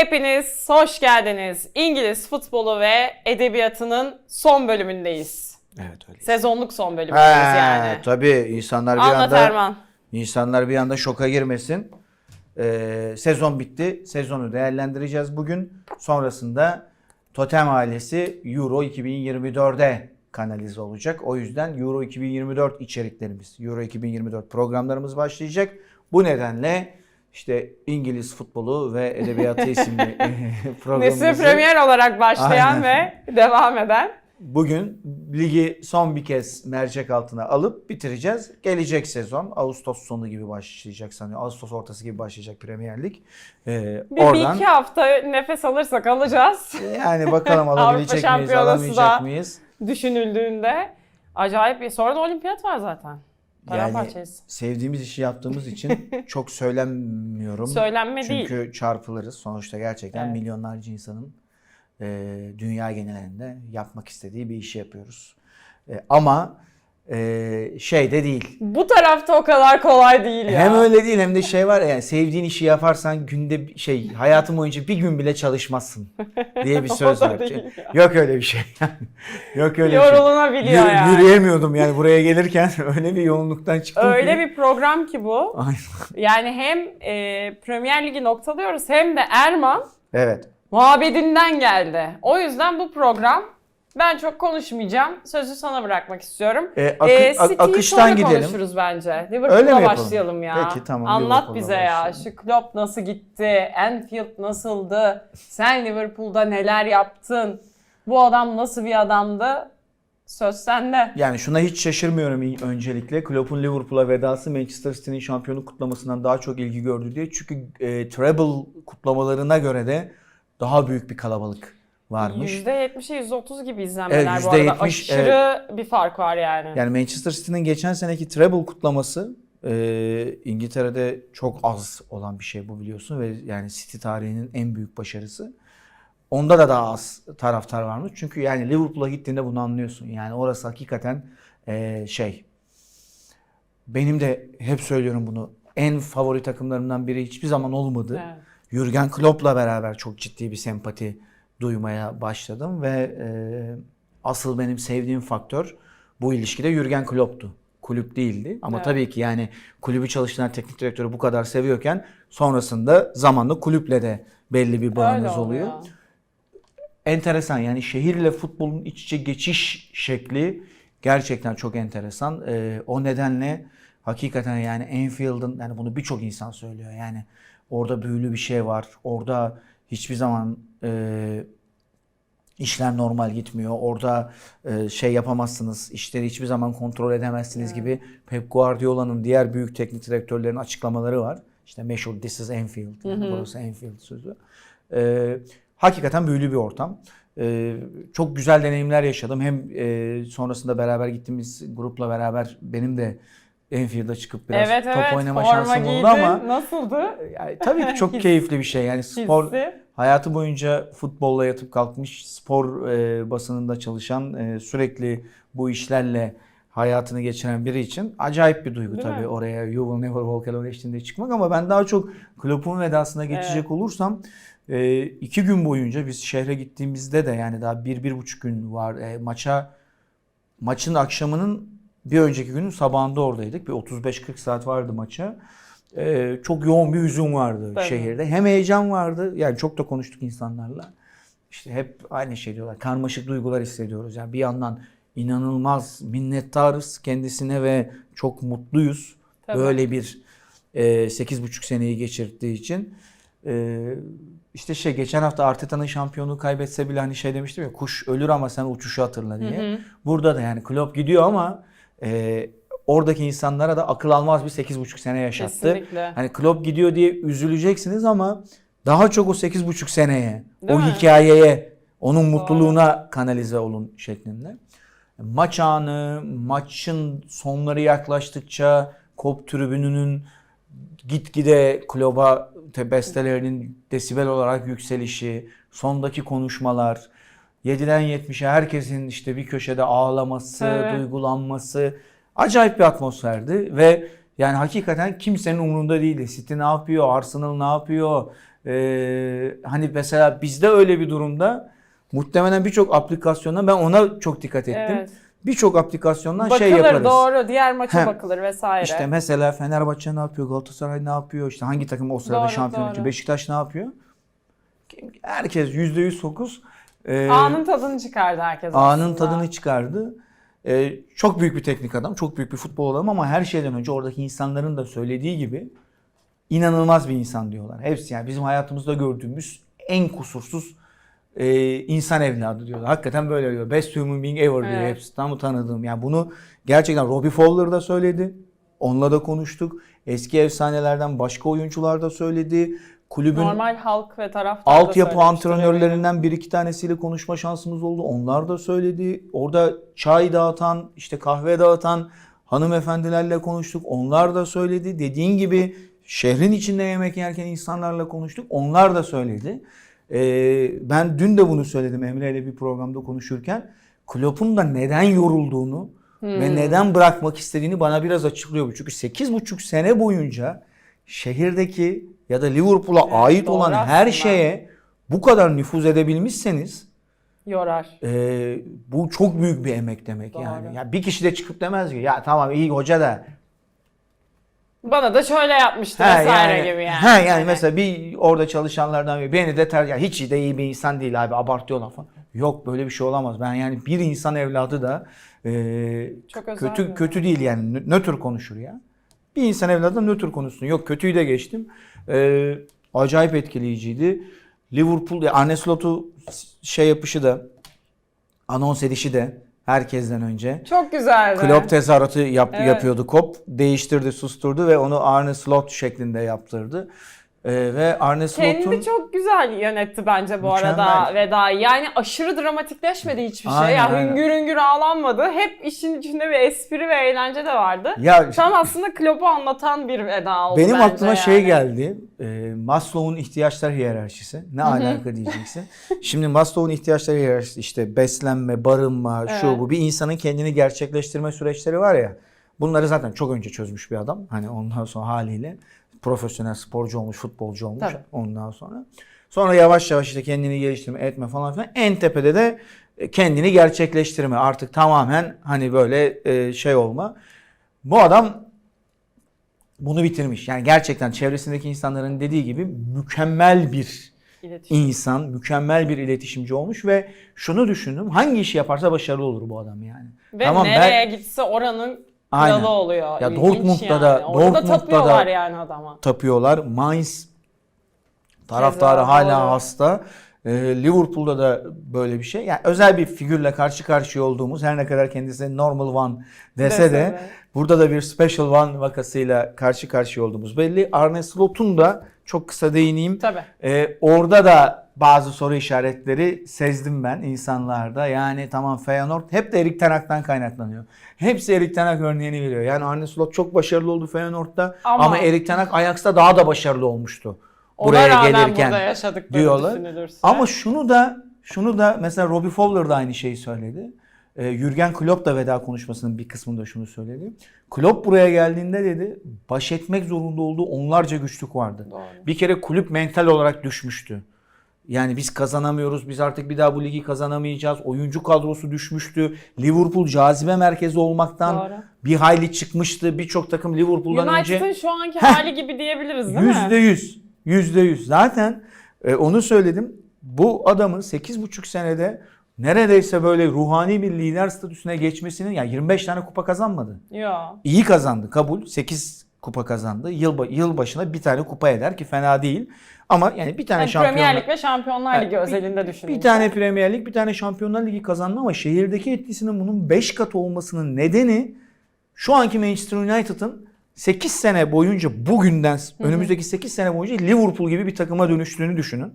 hepiniz hoş geldiniz. İngiliz futbolu ve edebiyatının son bölümündeyiz. Evet öyle. Sezonluk son bölümündeyiz He, yani. Tabii insanlar bir Anlat anda Erman. insanlar bir anda şoka girmesin. Ee, sezon bitti. Sezonu değerlendireceğiz bugün. Sonrasında Totem ailesi Euro 2024'e kanalize olacak. O yüzden Euro 2024 içeriklerimiz, Euro 2024 programlarımız başlayacak. Bu nedenle işte İngiliz futbolu ve edebiyatı isimli Nesli programımızı Premier olarak başlayan Aynen. ve devam eden. Bugün ligi son bir kez mercek altına alıp bitireceğiz. Gelecek sezon Ağustos sonu gibi başlayacak sanıyorum. Ağustos ortası gibi başlayacak Premier Lig. Ee, Bir, bir iki hafta nefes alırsak alacağız yani bakalım alabilecek miyiz, alamayacak mıyız? düşünüldüğünde. Acayip bir. Sonra da olimpiyat var zaten. Yani sevdiğimiz işi yaptığımız için çok söylenmiyorum. Söylenme değil. Çünkü çarpılırız. Sonuçta gerçekten Evet. milyonlarca insanın e, dünya genelinde yapmak istediği bir işi yapıyoruz. E, ama e, şey de değil. Bu tarafta o kadar kolay değil ya. Hem öyle değil hem de şey var ya yani sevdiğin işi yaparsan günde şey hayatın boyunca bir gün bile çalışmazsın diye bir söz var. ya. Yok öyle bir şey. Yok öyle bir şey. Yorulunabiliyor Yürü- yani. Yürüyemiyordum yani buraya gelirken öyle bir yoğunluktan çıktım Öyle ki. bir program ki bu. Aynen. Yani hem e, Premier Ligi noktalıyoruz hem de Erman Evet. muhabbetinden geldi. O yüzden bu program ben çok konuşmayacağım. Sözü sana bırakmak istiyorum. E, akı- Ee, ak- City'yi akıştan sonra gidelim. konuşuruz bence. Liverpool'la başlayalım ya. Peki, tamam, Anlat bize ya. başlayalım. Şu Klopp nasıl gitti? Anfield nasıldı? Sen Liverpool'da neler yaptın? Bu adam nasıl bir adamdı? Söz sende. Yani şuna hiç şaşırmıyorum öncelikle. Klopp'un Liverpool'a vedası Manchester City'nin şampiyonluk kutlamasından daha çok ilgi gördü diye. Çünkü e, treble kutlamalarına göre de daha büyük bir kalabalık varmış. %70'e %30 gibi izlenmeler Evet, bu arada. %70, Aşırı bir fark var yani. Yani Manchester City'nin geçen seneki treble kutlaması e, İngiltere'de çok az olan bir şey bu biliyorsun ve yani City tarihinin en büyük başarısı. Onda da daha az taraftar varmış. Çünkü yani Liverpool'a gittiğinde bunu anlıyorsun. Yani orası hakikaten e, şey. Benim de hep söylüyorum bunu. En favori takımlarımdan biri hiçbir zaman olmadı. Evet. Jürgen Klopp'la beraber çok ciddi bir sempati duymaya başladım ve e, asıl benim sevdiğim faktör bu ilişkide Jürgen Klopp'tu. Kulüp değildi. Ama Evet. tabii ki yani kulübü çalıştıran teknik direktörü bu kadar seviyorken sonrasında zamanla kulüple de belli bir bağınız Öyle oluyor. Enteresan yani şehirle futbolun iç içe geçiş şekli gerçekten çok enteresan. Ee, o nedenle hakikaten yani Enfield'ın yani bunu birçok insan söylüyor. Yani orada büyülü bir şey var. Orada hiçbir zaman e, işler normal gitmiyor. Orada e, şey yapamazsınız. işleri hiçbir zaman kontrol edemezsiniz gibi Pep Guardiola'nın diğer büyük teknik direktörlerin açıklamaları var. İşte meşhur This is Anfield. Yani burası Anfield sözü. E, hakikaten büyülü bir ortam. E, çok güzel deneyimler yaşadım. Hem e, sonrasında beraber gittiğimiz grupla beraber benim de Anfield'a çıkıp biraz evet top evet. oynama şansım oldu ama Nasıldı? yani tabii ki çok keyifli bir şey. Yani spor Hissi. hayatı boyunca futbolla yatıp kalkmış, spor e, basınında çalışan, e, sürekli bu işlerle hayatını geçiren biri için acayip bir duygu Değil tabii mi? oraya You Will Never Walk Alone eşliğinde çıkmak ama ben daha çok Klopp'un vedasına geçecek Evet. olursam e, iki gün boyunca biz şehre gittiğimizde de yani daha bir, bir buçuk gün var e, maça maçın akşamının bir önceki günün sabahında oradaydık. Bir 35-40 saat vardı maça. Ee, çok yoğun bir hüzün vardı Tabii. şehirde. Hem heyecan vardı. Yani çok da konuştuk insanlarla. İşte hep aynı şey diyorlar. Karmaşık duygular hissediyoruz. Yani bir yandan inanılmaz minnettarız kendisine ve çok mutluyuz. Tabii. Böyle bir e, 8,5 seneyi geçirdiği için. E, işte şey geçen hafta Arteta'nın şampiyonluğu kaybetse bile hani şey demiştim ya kuş ölür ama sen uçuşu hatırla diye. Hı hı. Burada da yani Klopp gidiyor ama e, oradaki insanlara da akıl almaz bir 8,5 sene yaşattı. Kesinlikle. Hani Klopp gidiyor diye üzüleceksiniz ama daha çok o 8,5 seneye, Değil o mi? hikayeye, onun mutluluğuna kanalize olun şeklinde. Maç anı, maçın sonları yaklaştıkça Kop tribününün gitgide Klopp'a te- bestelerinin desibel olarak yükselişi, sondaki konuşmalar, 7'den 70'e herkesin işte bir köşede ağlaması, Evet. duygulanması acayip bir atmosferdi ve yani hakikaten kimsenin umurunda değildi. City ne yapıyor, Arsenal ne yapıyor, Ee, hani mesela bizde öyle bir durumda muhtemelen birçok aplikasyondan ben ona çok dikkat ettim. Evet. Birçok aplikasyondan Bakılır şey yaparız. doğru. Diğer maça Heh. bakılır vesaire. İşte mesela Fenerbahçe ne yapıyor, Galatasaray ne yapıyor, işte hangi takım o sırada Doğru, şampiyon doğru. Beşiktaş ne yapıyor? Herkes %100 fokus. Ee, Anın tadını çıkardı herkes anın aslında. tadını çıkardı. Ee, çok büyük bir teknik adam, çok büyük bir futbol adamı ama her şeyden önce oradaki insanların da söylediği gibi inanılmaz bir insan diyorlar. Hepsi yani bizim hayatımızda gördüğümüz en kusursuz e, insan evladı diyorlar. Hakikaten böyle diyor. Best human being ever diyor Evet. hepsi. Tam tanıdığım. Yani bunu gerçekten Robbie Fowler da söyledi. Onunla da konuştuk. Eski efsanelerden başka oyuncular da söyledi. Kulübün Normal halk ve taraftar altyapı antrenörlerinden bir iki tanesiyle konuşma şansımız oldu. Onlar da söyledi. Orada çay dağıtan, işte kahve dağıtan hanımefendilerle konuştuk. Onlar da söyledi. Dediğin gibi şehrin içinde yemek yerken insanlarla konuştuk. Onlar da söyledi. Ee, ben dün de bunu söyledim Emre ile bir programda konuşurken. Klopp'un da neden yorulduğunu Hmm. ve neden bırakmak istediğini bana biraz açıklıyor. bu. Çünkü 8,5 sene boyunca şehirdeki ya da Liverpool'a Evet, ait olan her aslında. şeye bu kadar nüfuz edebilmişseniz Yorar. e, bu çok büyük bir emek demek Doğru. yani. Ya bir kişi de çıkıp demez ki ya tamam iyi hoca da Bana da şöyle yapmıştı Ha, vesaire gibi yani. Ha yani mesela bir orada çalışanlardan biri beni de ter ya hiç de iyi bir insan değil abi abartıyorlar falan. Yok böyle bir şey olamaz. Ben yani bir insan evladı da e, Çok kötü kötü değil yani nö- nötr konuşur ya. Bir insan evladı da nötr konuşsun. Yok kötüyü de geçtim. E, acayip etkileyiciydi. Liverpool ya Arne Slot'u şey yapışı da anons edişi de herkesten önce. Çok güzeldi. Klopp tezahüratı yap, Evet. yapıyordu Kop. Değiştirdi, susturdu ve onu Arne Slot şeklinde yaptırdı. Ee, ve Arne Slot'un Kendi çok güzel yönetti bence bu arada Mükemmel. vedayı. Yani aşırı dramatikleşmedi hiçbir şey. Aynen, ya aynen. hüngür hüngür ağlanmadı. Hep işin içinde bir espri ve eğlence de vardı. ya Tam aslında Klopp'u anlatan bir veda oldu benim bence aklıma yani. şey geldi. Ee, Maslow'un ihtiyaçlar hiyerarşisi. Ne alaka diyeceksin. Şimdi Maslow'un ihtiyaçlar hiyerarşisi işte beslenme, barınma, şu Evet. bu bir insanın kendini gerçekleştirme süreçleri var ya. Bunları zaten çok önce çözmüş bir adam. Hani ondan sonra haliyle profesyonel sporcu olmuş, futbolcu olmuş Tabii. ondan sonra. Sonra yavaş yavaş işte kendini geliştirme, etme falan filan. En tepede de e, kendini gerçekleştirme. Artık tamamen hani böyle e, şey olma. Bu adam bunu bitirmiş. Yani gerçekten çevresindeki insanların dediği gibi mükemmel bir İletişim. insan, mükemmel bir iletişimci olmuş ve şunu düşündüm. Hangi işi yaparsa başarılı olur bu adam yani. Ve Tamam, ben- nereye gitse oranın kralı Aynen. oluyor. Ya İlginç Dortmund'da da- yani. Orada Dortmund'da da- tapıyorlar yani adama. tapıyorlar. Mainz taraftarı hala doğru. hasta. Ee, Liverpool'da da böyle bir şey. Yani özel bir figürle karşı karşıya olduğumuz her ne kadar kendisi normal one dese, Dese de de. burada da bir special one vakasıyla karşı karşıya olduğumuz belli. Arne Slot'un da çok kısa değineyim. Tabii. Ee, orada da bazı soru işaretleri sezdim ben insanlarda. Yani tamam Feyenoord hep de Erik Ten Hag'dan kaynaklanıyor. Hepsi Erik Ten Hag örneğini veriyor. Yani Arne Slot çok başarılı oldu Feyenoord'da ama, Ama- Erik Ten Hag Ajax'ta daha da başarılı olmuştu. Buraya gelirken burada diyorlar. Ama şunu da şunu da mesela Robbie Fowler da aynı şeyi söyledi. Ee, Jürgen Klopp da veda konuşmasının bir kısmında şunu söyledi. Klopp buraya geldiğinde dedi baş etmek zorunda olduğu onlarca güçlük vardı. Doğru. Bir kere kulüp mental olarak düşmüştü. Yani biz kazanamıyoruz. Biz artık bir daha bu ligi kazanamayacağız. Oyuncu kadrosu düşmüştü. Liverpool cazibe merkezi olmaktan Doğru. bir hayli çıkmıştı. Birçok takım Liverpool'dan United'ın önce şu anki Heh. hali gibi diyebiliriz değil Yüzde mi? yüz. Yüzde yüz. Zaten e, onu söyledim. Bu adamın 8,5 senede neredeyse böyle ruhani bir lider statüsüne geçmesinin ya 25 tane kupa kazanmadı. Yo. İyi kazandı kabul. 8 kupa kazandı. Yıl, yıl başına bir tane kupa eder ki fena değil. Ama yani bir tane Yani şampiyonlar... Premier Lig ve Şampiyonlar Evet, Ligi bir- özelinde düşünün. Bir tane Premier Lig, bir tane Şampiyonlar Ligi kazandı ama şehirdeki etkisinin bunun 5 katı olmasının nedeni şu anki Manchester United'ın 8 sene boyunca bugünden önümüzdeki 8 sene boyunca Liverpool gibi bir takıma dönüştüğünü düşünün.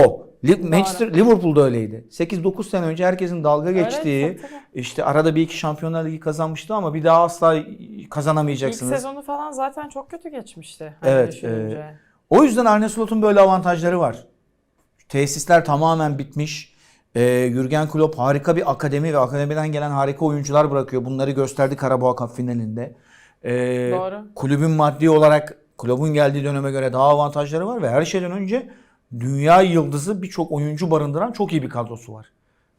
O. Manchester Liverpool'da öyleydi. 8-9 sene önce herkesin dalga geçtiği tabii, tabii. işte arada bir iki Şampiyonlar Ligi kazanmıştı ama bir daha asla İlk kazanamayacaksınız. sezonu falan zaten çok kötü geçmişti. hani Evet, düşününce. O yüzden Arne Slot'un böyle avantajları var. Tesisler tamamen bitmiş. Ee, Jürgen Klopp harika bir akademi ve akademiden gelen harika oyuncular bırakıyor. Bunları gösterdi Karabağ Cup finalinde. Ee, Doğru. Kulübün maddi olarak Klopp'un geldiği döneme göre daha avantajları var ve her şeyden önce dünya yıldızı birçok oyuncu barındıran çok iyi bir kadrosu var.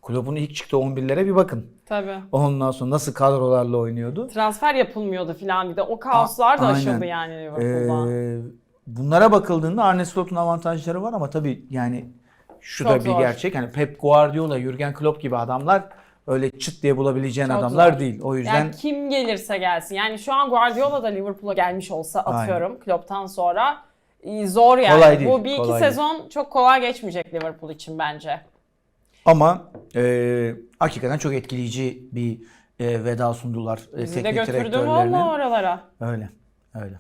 Klopp'un ilk çıktığı 11'lere bir bakın. Tabii. Ondan sonra nasıl kadrolarla oynuyordu. Transfer yapılmıyordu filan bir de. O kaoslar da A- aşıldı aynen. yani Liverpool'da. Ee, bunlara bakıldığında Arne Slot'un avantajları var ama tabii yani şu Çok da bir zor. gerçek. Hani Pep Guardiola, Jurgen Klopp gibi adamlar öyle çıt diye bulabileceğin Çok adamlar zor. değil. O yüzden Yani kim gelirse gelsin. Yani şu an Guardiola da Liverpool'a gelmiş olsa atıyorum Klopp'tan sonra e, zor yani. Kolay değil, Bu bir iki kolay değil. sezon çok kolay geçmeyecek Liverpool için bence. ama e, hakikaten çok etkileyici bir e, veda sundular e, Bizi de teknik götürdü direktörlerine. valla oralara. Öyle. Öyle.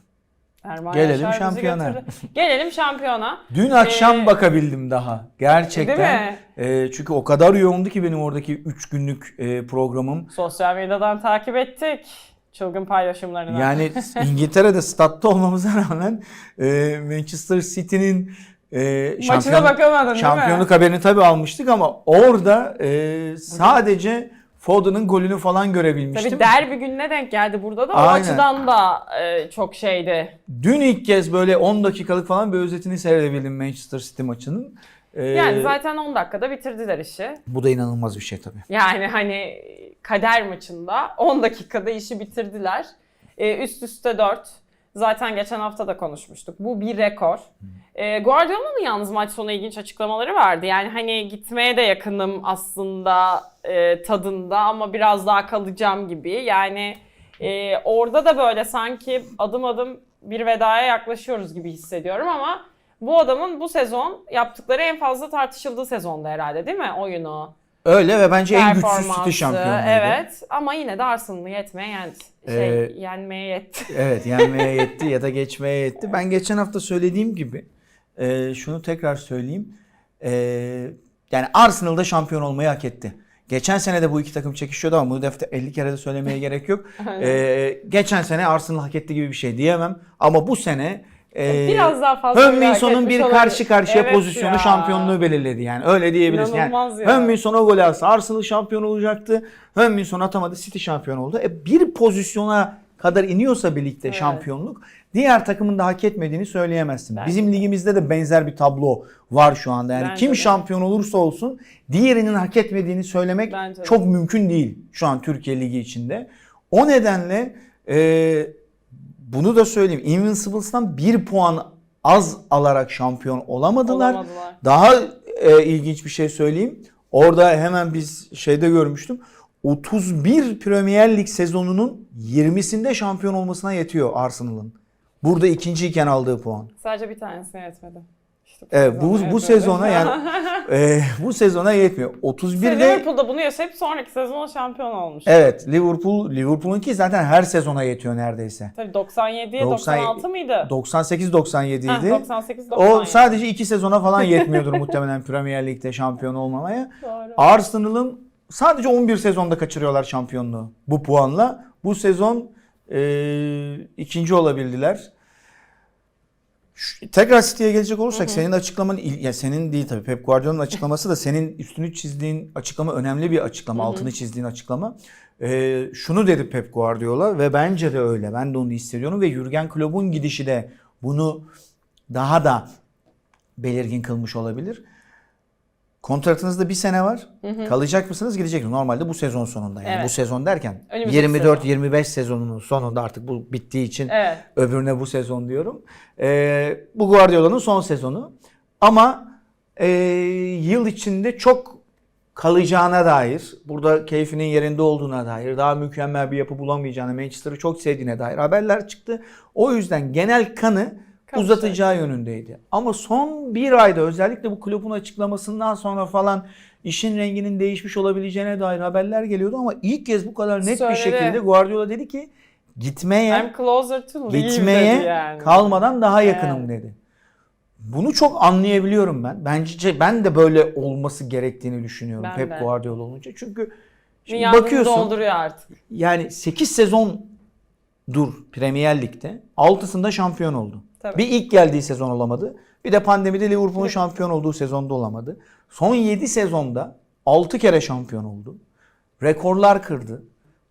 Erman Gelelim Yaşar bizi şampiyona. götürdü. Gelelim şampiyona. Dün akşam Ee, bakabildim daha. Gerçekten. Değil mi? E, çünkü o kadar yoğundu ki benim oradaki 3 günlük e, programım. Sosyal medyadan takip ettik. Çılgın paylaşımlarını. Yani İngiltere'de statta olmamıza rağmen e, Manchester City'nin e, Maçına şampiyon, bakamadın değil mi? şampiyonluk haberini tabii almıştık ama orada e, sadece Foden'ın golünü falan görebilmiştim. Tabii derbi gününe denk geldi burada da o Aynen. açıdan da e, çok şeydi. Dün ilk kez böyle 10 dakikalık falan bir özetini seyredebildim Manchester City maçının. E, Yani zaten 10 dakikada bitirdiler işi. Bu da inanılmaz bir şey tabii. Yani hani kader maçında 10 dakikada işi bitirdiler. Ee, üst üste 4. Zaten geçen hafta da konuşmuştuk. Bu bir rekor. Ee, Guardiola'nın yalnız maç sonu ilginç açıklamaları vardı. Yani hani gitmeye de yakınım aslında e, tadında ama biraz daha kalacağım gibi. Yani e, orada da böyle sanki adım adım bir vedaya yaklaşıyoruz gibi hissediyorum ama bu adamın bu sezon yaptıkları en fazla tartışıldığı sezonda herhalde değil mi oyunu? Öyle ve bence en güçsüz City şampiyonuydu. Evet ama yine de Arsenal'ı yetmeye yendi. Şey, Ee, yenmeye yetti. Evet yenmeye yetti ya da geçmeye yetti. Ben geçen hafta söylediğim gibi e, şunu tekrar söyleyeyim. E, yani Arsenal'da şampiyon olmayı hak etti. Geçen sene de bu iki takım çekişiyordu ama bu defter 50 kere de söylemeye gerek yok. E, geçen sene Arsenal hak etti gibi bir şey diyemem. Ama bu sene e, Biraz daha fazla Hönminson'un bir olabilir. karşı karşıya Evet pozisyonu ya. şampiyonluğu belirledi yani. Öyle diyebilirsin. İnanılmaz yani. ya. Hönminson o golü atsa Arsenal şampiyon olacaktı. Hönminson atamadı City şampiyon oldu. E, bir pozisyona kadar iniyorsa birlikte Evet. şampiyonluk diğer takımın da hak etmediğini söyleyemezsin. Bence Bizim ligimizde de benzer bir tablo var şu anda. Yani Bence kim de. şampiyon olursa olsun diğerinin hak etmediğini söylemek Bence de. çok mümkün değil şu an Türkiye Ligi içinde. O nedenle e, bunu da söyleyeyim. Invincibles'tan bir puan az alarak şampiyon olamadılar. Olamadılar. Daha e, ilginç bir şey söyleyeyim. Orada hemen biz şeyde görmüştüm. 31 Premier Lig sezonunun 20'sinde şampiyon olmasına yetiyor Arsenal'ın. Burada ikinciyken aldığı puan. Sadece bir tanesine yetmedi. İşte Evet, bu, bu yetmedi. sezona yani e, bu sezona yetmiyor. İşte 31'de Liverpool'da bunu yaşayıp sonraki sezon şampiyon olmuş. evet Liverpool Liverpool'unki zaten her sezona yetiyor neredeyse. Tabii 97'ye 90 96 mıydı? 98 97 Heh, idi. 98 O 97. sadece iki sezona falan yetmiyordur muhtemelen Premier Lig'de şampiyon olmamaya. Arsenal'ın sadece 11 sezonda kaçırıyorlar şampiyonluğu bu puanla. Bu sezon e, ikinci olabildiler. Tekrar City'ye gelecek olursak senin açıklaman ya senin değil tabii Pep Guardiola'nın açıklaması da senin üstünü çizdiğin açıklama önemli bir açıklama, altını çizdiğin açıklama. E, şunu dedi Pep Guardiola ve bence de öyle. Ben de onu hissediyorum ve Jurgen Klopp'un gidişi de bunu daha da belirgin kılmış olabilir. Kontratınızda bir sene var. Kalacak mısınız gidecek misiniz? Normalde bu sezon sonunda. Yani Evet. bu sezon derken Önümüzdeki 24-25 sezonunun sonunda artık bu bittiği için Evet. öbürüne bu sezon diyorum. Ee, bu Guardiola'nın son sezonu. Ama e, yıl içinde çok kalacağına dair, burada keyfinin yerinde olduğuna dair, daha mükemmel bir yapı bulamayacağına, Manchester'ı çok sevdiğine dair haberler çıktı. O yüzden genel kanı Kalacak. uzatacağı yönündeydi. Ama son bir ayda özellikle bu kulübün açıklamasından sonra falan işin renginin değişmiş olabileceğine dair haberler geliyordu ama ilk kez bu kadar net bir Söyledi. şekilde Guardiola dedi ki gitmeye I'm closer to leave gitmeye dedi yani. kalmadan daha yakınım Evet. dedi. Bunu çok anlayabiliyorum ben. Bence ben de böyle olması gerektiğini düşünüyorum Ben Pep de. Guardiola olunca. Çünkü şimdi bakıyorsun dolduruyor artık. yani 8 sezon dur Premier Lig'de. 6'sında şampiyon oldu. Tabii. Bir ilk geldiği sezon olamadı. Bir de pandemide Liverpool'un şampiyon olduğu sezonda olamadı. Son 7 sezonda 6 kere şampiyon oldu. Rekorlar kırdı.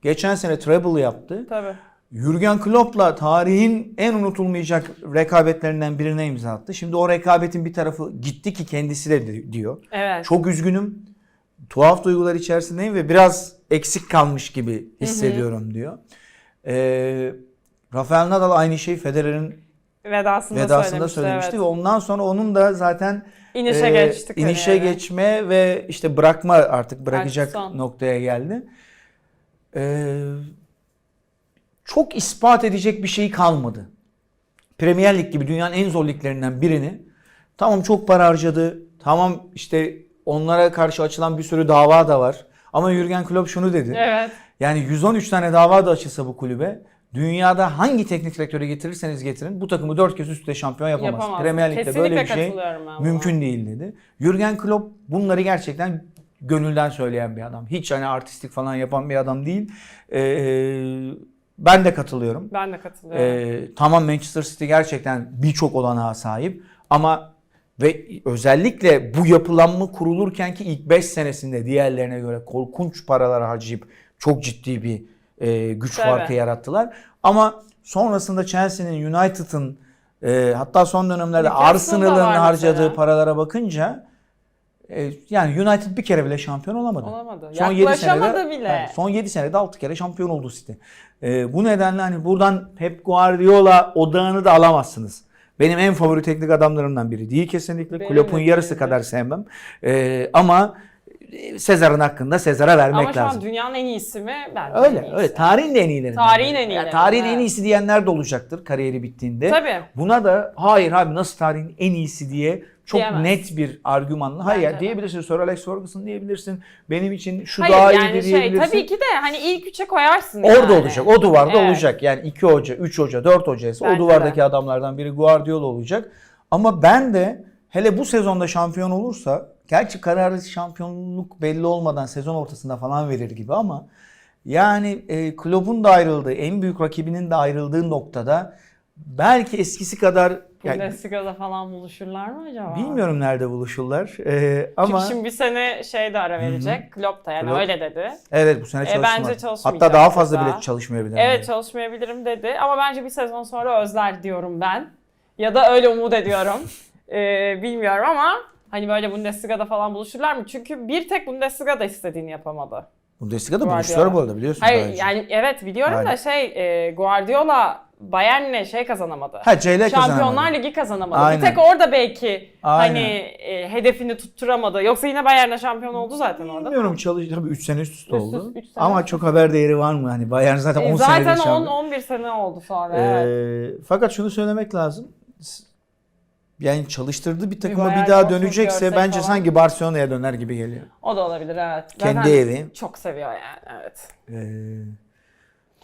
Geçen sene treble yaptı. Tabii. Jurgen Klopp'la tarihin en unutulmayacak rekabetlerinden birine imza attı. Şimdi o rekabetin bir tarafı gitti ki kendisi de di- diyor. Evet. Çok üzgünüm. Tuhaf duygular içerisindeyim ve biraz eksik kalmış gibi hissediyorum diyor. Ee, Rafael Nadal aynı şeyi Federer'in vedasında, vedasında söylemişti. söylemişti evet. ve ondan sonra onun da zaten İnişe e, geçti inişe kariyeri. geçme ve işte bırakma artık bırakacak Artık son. noktaya geldi. Ee, çok ispat edecek bir şey kalmadı. Premier Lig gibi dünyanın en zor liglerinden birini tamam çok para harcadı. Tamam işte onlara karşı açılan bir sürü dava da var. Ama Jurgen Klopp şunu dedi. Evet. Yani 113 tane dava da açılsa bu kulübe dünyada hangi teknik direktörü getirirseniz getirin bu takımı 4 kez üst üste şampiyon yapamaz. Yapamaz. Premier Lig'de Kesinlikle böyle bir şey mümkün değil dedi. Jurgen Klopp bunları gerçekten gönülden söyleyen bir adam. Hiç hani artistik falan yapan bir adam değil. Ee, ben de katılıyorum. Ben de katılıyorum. Ee, tamam Manchester City gerçekten birçok olanağa sahip ama ve özellikle bu yapılanma kurulurken ki ilk 5 senesinde diğerlerine göre korkunç paralar harcayıp çok ciddi bir e, güç Tabii. farkı yarattılar. Ama sonrasında Chelsea'nin, United'ın e, hatta son dönemlerde Arsenal'ın harcadığı mesela. paralara bakınca e, yani United bir kere bile şampiyon olamadı. Olamadı. Son Yaklaşamadı senede, bile. Evet, son 7 senede 6 kere şampiyon oldu City. Ee, bu nedenle hani buradan hep Guardiola odağını da alamazsınız. Benim en favori teknik adamlarımdan biri değil kesinlikle. Benim Klopp'un yarısı benim kadar sevmem. Ee, ama Sezar'ın hakkında Sezar'a vermek Ama şu an lazım. dünyanın en iyisi mi? Bence en Öyle, iyisi. öyle. Tarihin de en iyilerinden. Tarihin en iyilerinden, tarihin en evet. iyisi diyenler de olacaktır kariyeri bittiğinde. Tabii. Buna da hayır abi nasıl tarihin en iyisi diye çok Diyemez. net bir argümanla. Hayır Bence de. diyebilirsin. Sir Alex Ferguson diyebilirsin. Benim için şu Hayır daha yani iyiydi şey diyebilirsin. tabii ki de hani ilk üçe koyarsın Orada yani. olacak. O duvarda Evet. olacak. Yani iki hoca, üç hoca, dört hoca ise o Bence duvardaki de. adamlardan biri Guardiola olacak. Ama ben de hele bu sezonda şampiyon olursa gerçi kararı şampiyonluk belli olmadan sezon ortasında falan verir gibi ama yani e, Klopp'un da ayrıldığı, en büyük rakibinin de ayrıldığı noktada belki eskisi kadar yani, Bundesliga'da falan buluşurlar mı acaba? bilmiyorum nerede buluşurlar E, ama Çünkü şimdi bir sene şey de ara verecek. Klopp da yani Klopp- öyle dedi. evet bu sene E, çalışmıyor. bence çalışmayacak Hatta daha fazla daha. bile çalışmayabilir. Evet çalışmayabilirim dedi ama bence bir sezon sonra özler diyorum ben. Ya da öyle umut ediyorum. Ee, bilmiyorum ama hani böyle Bundesliga'da falan buluşurlar mı? Çünkü bir tek Bundesliga'da istediğini yapamadı. Bundesliga'da Guardiola. buluştular bu arada biliyorsun. Hayır yani evet biliyorum Aynen. da şey e, Guardiola Bayern'le şey kazanamadı. Ha CL Şampiyonlar kazanamadı. Ligi kazanamadı. Aynen. Bir tek orada belki Aynen. hani e, hedefini tutturamadı. Yoksa yine Bayern'le şampiyon oldu zaten orada. Bilmiyorum çalış tabii 3 sene üst üste Üst oldu. üç sene Ama üst çok haber değeri var mı? Hani Bayern zaten 10 E, senedir zaten şampiyon. 10-11 sene oldu sonra. Ee, evet. fakat şunu söylemek lazım. Yani çalıştırdığı bir takıma Bayern bir daha dönecekse bence falan. sanki Barcelona'ya döner gibi geliyor. O da olabilir evet. Kendi Zaten evi. Çok seviyor yani evet. Ee,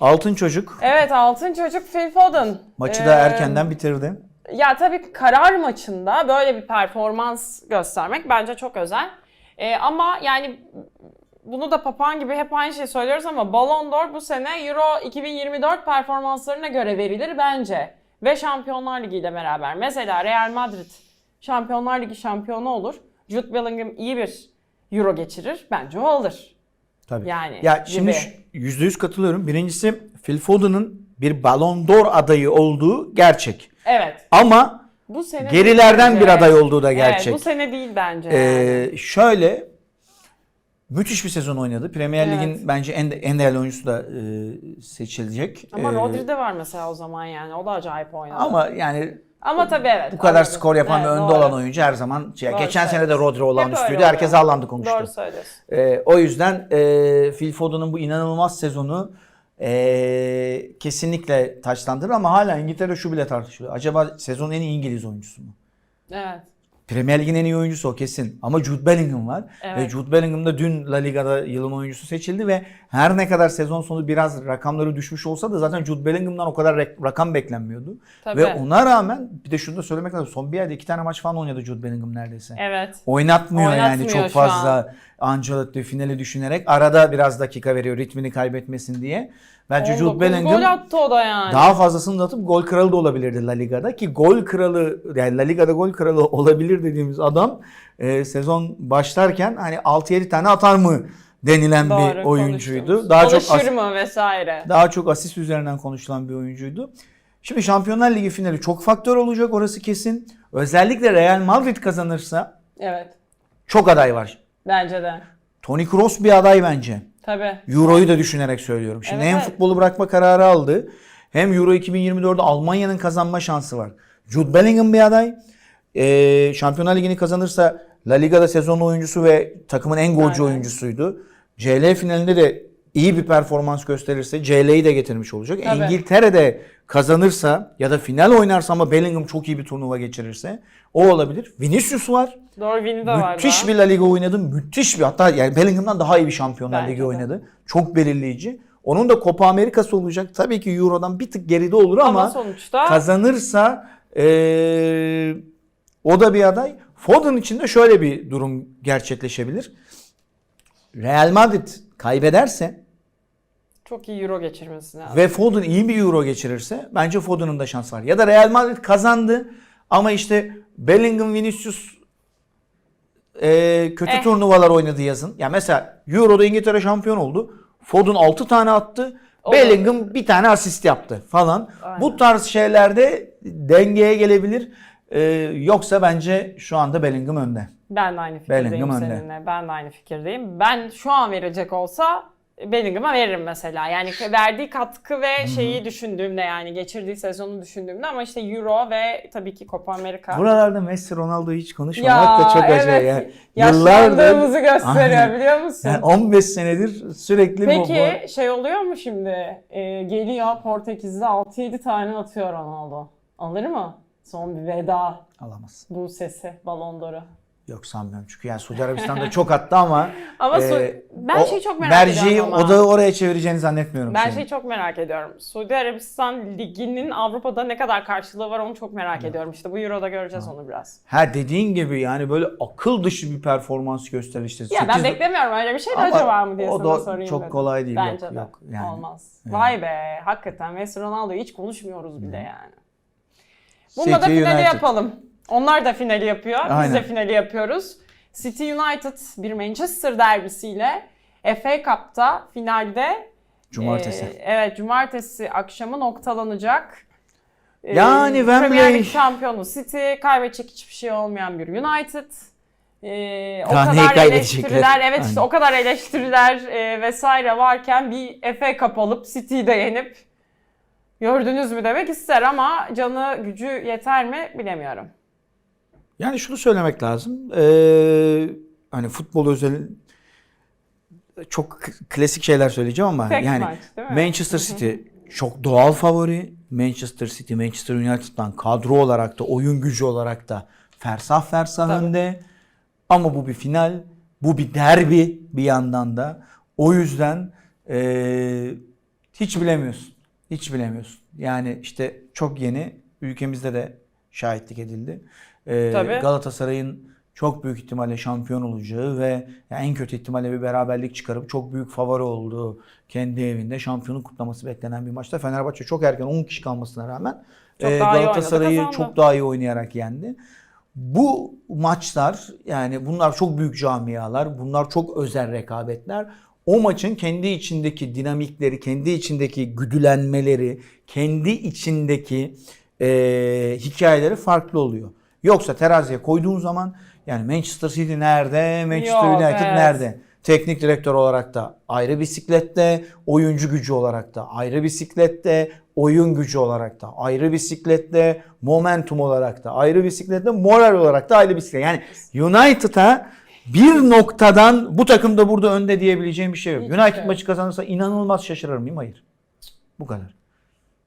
altın çocuk Evet altın çocuk Phil Foden. maçı Ee, da erkenden bitirdi. Ya tabii karar maçında böyle bir performans göstermek bence çok özel. Ee, ama yani bunu da papağan gibi hep aynı şeyi söylüyoruz ama Ballon d'Or bu sene Euro 2024 performanslarına göre verilir bence. Ve Şampiyonlar Ligi ile beraber. Mesela Real Madrid Şampiyonlar Ligi şampiyonu olur. Jude Bellingham iyi bir Euro geçirir. Bence o alır. Tabii. Yani Ya şimdi şu- %100 katılıyorum. Birincisi Phil Foden'ın bir Ballon d'Or adayı olduğu gerçek. Evet. Ama Bu sene gerilerden bir aday olduğu da gerçek. Evet, bu sene değil bence. yani. Ee, şöyle müthiş bir sezon oynadı. Premier Evet. Lig'in bence en en değerli oyuncusu da e, seçilecek. Ama Ee, Rodri de var mesela o zaman yani. O da acayip oynadı. ama yani Ama tabii evet. bu kadar anladım. skor yapan Evet, ve önde doğru. olan oyuncu her zaman şey, Doğru geçen sene de. Rodri olan Hep üstüydü. Herkes Haaland'ı konuştu. Doğru söylüyorsun. Ee, o yüzden e, Phil Foden'ın bu inanılmaz sezonu e, kesinlikle taçlandırır ama hala İngiltere'de şu bile tartışılıyor. Acaba sezonun en iyi İngiliz oyuncusu mu? Evet. Premier Lig'in en iyi oyuncusu o kesin. Ama Jude Bellingham var. Evet. Ve Jude Bellingham da dün La Liga'da yılın oyuncusu seçildi ve her ne kadar sezon sonu biraz rakamları düşmüş olsa da zaten Jude Bellingham'dan o kadar rakam beklenmiyordu. Tabii. Ve ona rağmen bir de şunu da söylemek lazım. Son bir ayda iki tane maç falan oynadı Jude Bellingham neredeyse. Evet. Oynatmıyor, yani Oynatmıyor çok şu fazla Ancelotti finali düşünerek. Arada biraz dakika veriyor ritmini kaybetmesin diye. Bence 19 Jude Bellingham gol attı o da yani. daha fazlasını da atıp gol kralı da olabilirdi La Liga'da ki gol kralı yani La Liga'da gol kralı olabilir dediğimiz adam e, sezon başlarken hani 6-7 tane atar mı denilen bir Doğru, oyuncuydu. konuştuğumuz. Daha çok Alışır as- mı vesaire. daha çok asist üzerinden konuşulan bir oyuncuydu. Şimdi Şampiyonlar Ligi finali çok faktör olacak orası kesin. Özellikle Real Madrid kazanırsa Evet. çok aday var. Bence de. Toni Kroos bir aday bence. Tabii. Euro'yu da düşünerek söylüyorum. Şimdi Evet, hem evet. futbolu bırakma kararı aldı. Hem Euro 2024'de Almanya'nın kazanma şansı var. Jude Bellingham bir aday. Ee, Şampiyonlar Ligi'ni kazanırsa La Liga'da sezon oyuncusu ve takımın en golcü Aynen. oyuncusuydu. CL finalinde de iyi bir performans gösterirse CL'yi de getirmiş olacak. Tabii. İngiltere'de kazanırsa ya da final oynarsa ama Bellingham çok iyi bir turnuva geçirirse o olabilir. Vinicius var. Doğru Vini de var. Müthiş bir La Liga oynadı. Müthiş bir hatta yani Bellingham'dan daha iyi bir Şampiyonlar Ligi de. oynadı. Çok belirleyici. Onun da Copa Amerika'sı olacak. Tabii ki Euro'dan bir tık geride olur ama, Ama sonuçta kazanırsa eee, o da bir aday. Foden için de şöyle bir durum gerçekleşebilir. Real Madrid kaybederse çok iyi Euro geçirmesi lazım. ve Foden iyi bir Euro geçirirse bence Foden'ın da şansı var. Ya da Real Madrid kazandı ama işte Bellingham, Vinicius e, kötü Eh. turnuvalar oynadı yazın. Ya mesela Euro'da İngiltere şampiyon oldu. Foden 6 tane attı. O- Bellingham bir tane asist yaptı falan. Aynen. Bu tarz şeylerde dengeye gelebilir. E, yoksa bence şu anda Bellingham önde. Ben de aynı fikirdeyim Bellingham önde. seninle. Ben de aynı fikirdeyim. Ben şu an verecek olsa Bellingham'a veririm mesela. Yani verdiği katkı ve şeyi düşündüğümde yani geçirdiği sezonu düşündüğümde ama işte Euro ve tabii ki Copa America. Buralarda Messi Ronaldo'yu hiç konuşmamak da çok acayip. Yani Yaşlandığımızı gösteriyor Aynen. biliyor musun? Yani 15 senedir sürekli bu- bu, Peki şey oluyor mu şimdi? Ee, geliyor Portekiz'de 6-7 tane atıyor Ronaldo. Alır mı? Son bir veda alamaz. bu sesi Ballon d'Or'u. Yok sanmıyorum çünkü yani Suudi Arabistan'da çok attı ama Ama e, Su- ben o şeyi çok merak Berci'yi ediyorum ama. odağı oraya çevireceğini zannetmiyorum. Ben senin. şeyi çok merak ediyorum. Suudi Arabistan Ligi'nin Avrupa'da ne kadar karşılığı var onu çok merak ediyorum. İşte bu Euro'da göreceğiz onu biraz. Ha dediğin gibi yani böyle akıl dışı bir performans göster işte. Ya ben Sekiz- beklemiyorum öyle bir şey de Ama acaba mı diye o sana da sorayım çok dedim. kolay değil, Bence yok, de. yok yani. Olmaz. Vay be hakikaten Messi Ronaldo'yu hiç konuşmuyoruz bile yani. Bununla da City finali United. yapalım. Onlar da finali yapıyor. Biz de Aynen. finali yapıyoruz. City United bir Manchester derbisiyle FA Cup'ta finalde Cumartesi. e, evet cumartesi akşamı noktalanacak. E, Yani Wembley- Premier Lig şampiyonu City kaybedecek hiçbir şey olmayan bir United. E, o kadar eleştiriler, evet işte Aynen. o kadar eleştiriler e, vesaire varken bir FA Cup alıp City'yi de yenip gördünüz mü demek ister ama canı gücü yeter mi bilemiyorum. Yani şunu söylemek lazım. Ee, hani futbol özel çok klasik şeyler söyleyeceğim ama Tek yani maç? Manchester City çok doğal favori. Manchester City, Manchester United'dan kadro olarak da oyun gücü olarak da fersah fersah Tabii. önde. Ama bu bir final, bu bir derbi bir yandan da. O yüzden ee, hiç bilemiyorsun. Hiç bilemiyorsun. Yani işte çok yeni ülkemizde de şahitlik edildi. Tabii. Galatasaray'ın çok büyük ihtimalle şampiyon olacağı ve yani en kötü ihtimalle bir beraberlik çıkarıp çok büyük favori olduğu kendi evinde şampiyonluk kutlaması beklenen bir maçta Fenerbahçe çok erken 10 kişi kalmasına rağmen Çok e, Galatasaray'ı çok daha iyi oynayarak yendi. Bu maçlar yani bunlar çok büyük camialar, bunlar çok özel rekabetler. O maçın kendi içindeki dinamikleri, kendi içindeki güdülenmeleri, kendi içindeki e, hikayeleri farklı oluyor. Yoksa teraziye koyduğun zaman yani Manchester City nerede, Manchester Yok, United evet. nerede? Teknik direktör olarak da ayrı bisiklette, oyuncu gücü olarak da ayrı bisiklette, oyun gücü olarak da ayrı bisiklette, momentum olarak da ayrı bisiklette, moral olarak da ayrı bisiklet. Yani United'a bir noktadan bu takım da burada önde diyebileceğim bir şey yok. Hiçbir United şey maçı kazanırsa inanılmaz şaşırır mıyım? Hayır. Bu kadar.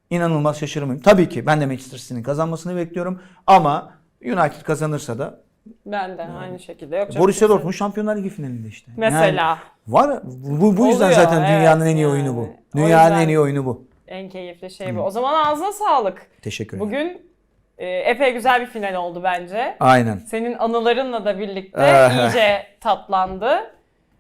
İnanılmaz şaşırır mıyım? Tabii ki ben de Manchester City'nin kazanmasını bekliyorum ama United kazanırsa da Ben de aynı şekilde. Yok, Borussia. Dortmund Şampiyonlar Ligi finalinde işte. Mesela Yani var bu, bu yüzden Oluyor, zaten dünyanın evet en iyi yani. oyunu bu. Dünyanın en iyi oyunu bu. en keyifli şey bu. O zaman ağzına sağlık. Teşekkür ederim. Bugün e, epey güzel bir final oldu bence. Aynen. Senin anılarınla da birlikte Ah. iyice tatlandı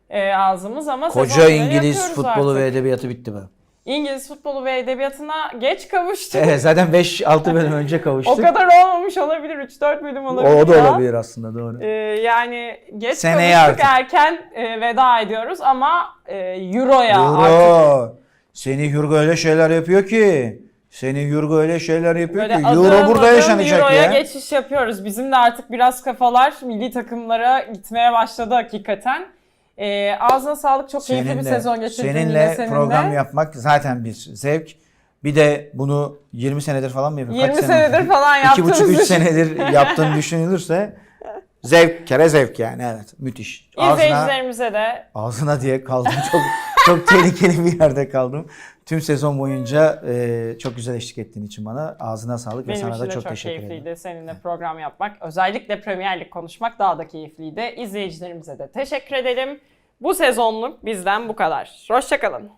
e, ağzımız ama Koca İngiliz futbolu artık. ve edebiyatı bitti be. İngiliz futbolu ve edebiyatına geç kavuştuk. Evet, zaten 5-6 bölüm önce kavuştuk. O kadar olmamış olabilir. 3-4 bölüm olabilir. o da olabilir aslında doğru. Ee, yani geç Seneye kavuştuk artık. erken e, veda ediyoruz ama e, Euro'ya Euro. artık Seni Yurgo öyle şeyler yapıyor ki. Seni Yurgo öyle şeyler yapıyor böyle ki. adım Euro burada adım yaşanacak Euro'ya ya. geçiş yapıyoruz. Bizim de artık biraz kafalar milli takımlara gitmeye başladı hakikaten. Ee, ağzına sağlık. Çok keyifli bir sezon geçirdin yine seninle seninle. program yapmak zaten bir zevk. Bir de bunu 20 senedir falan mı yapıyorsun? 20 senedir falan yaptığımız 2,5-3 için. senedir yaptığın düşünülürse zevk kere zevk yani evet müthiş. İzleyicilerimize de ağzına diye kaldım çok çok tehlikeli bir yerde kaldım. Tüm sezon boyunca e, çok güzel eşlik ettiğin için bana ağzına sağlık ve benim sana için da de çok, çok, teşekkür keyifliydi ederim. seninle program yapmak. Özellikle Premier Lig konuşmak daha da keyifliydi. İzleyicilerimize de teşekkür edelim. Bu sezonluk bizden bu kadar. Hoşçakalın.